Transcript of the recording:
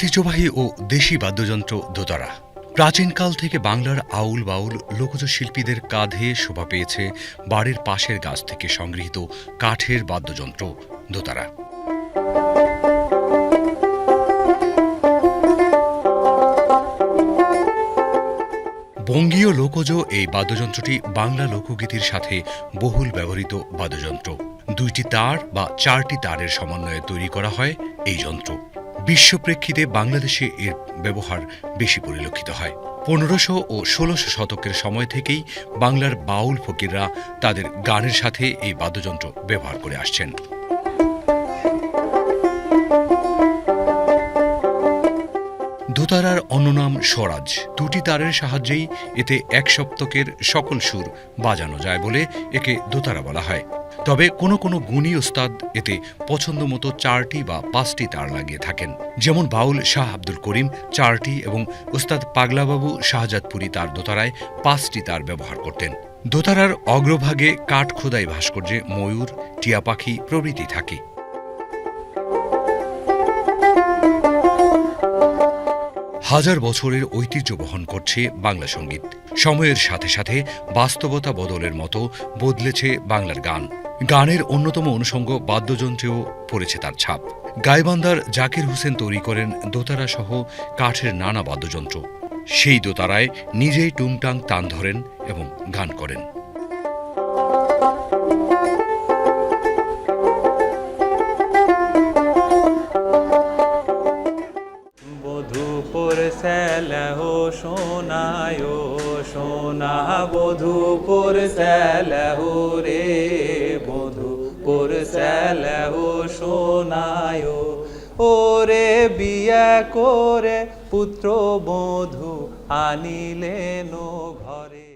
ঐতিহ্যবাহী ও দেশি বাদ্যযন্ত্র দোতারা প্রাচীনকাল থেকে বাংলার আউল বাউল লোকজ শিল্পীদের কাঁধে শোভা পেয়েছে বাড়ির পাশের গাছ থেকে সংগৃহীত কাঠের বাদ্যযন্ত্র দোতারা বঙ্গীয় লোকজ এই বাদ্যযন্ত্রটি বাংলা লোকগীতির সাথে বহুল ব্যবহৃত বাদ্যযন্ত্র। দুইটি তার বা চারটি তারের সমন্বয়ে তৈরি করা হয় এই যন্ত্র। বিশ্ব প্রেক্ষিতে বাংলাদেশে এর ব্যবহার বেশি পরিলক্ষিত হয়। পনেরোশো ও ষোলোশো শতকের সময় থেকেই বাংলার বাউল ফকিররা তাদের গানের সাথে এই বাদ্যযন্ত্র ব্যবহার করে আসছেন। দোতারার অন্য নাম স্বরাজ। দুটি তারের সাহায্যেই এতে এক সপ্তকের সকল সুর বাজানো যায় বলে একে দোতারা বলা হয়। তবে কোনো কোনো গুণী ওস্তাদ এতে পছন্দ মতো চারটি বা পাঁচটি তার লাগিয়ে থাকেন। যেমন বাউল শাহ আব্দুল করিম চারটি এবং ওস্তাদ পাগলাবাবু শাহজাদপুরি তার দোতারায় পাঁচটি তার ব্যবহার করতেন। দোতারার অগ্রভাগে কাঠ খোদাই ভাস্কর্যে ময়ূর টিয়া পাখি প্রভৃতি থাকে। হাজার বছরের ঐতিহ্য বহন করছে বাংলা সংগীত। সময়ের সাথে সাথে বাস্তবতা বদলের মতো বদলেছে বাংলার গান। গানের অন্যতম অনুষঙ্গ বাদ্যযন্ত্রেও পড়েছে তার ছাপ। গাইবান্দার জাকির হোসেন তৈরি করেন দোতারা সহ কাঠের নানা বাদ্যযন্ত্র। সেই দোতারায় নিজেই টুংটাং তান ধরেন এবং গান করেন। সোনা। বধূপুর স্যালহ রে বধূপুর স্যালহ শোনায় ওরে বিয়ে করে পুত্র বধূ আনিলেন ঘরে।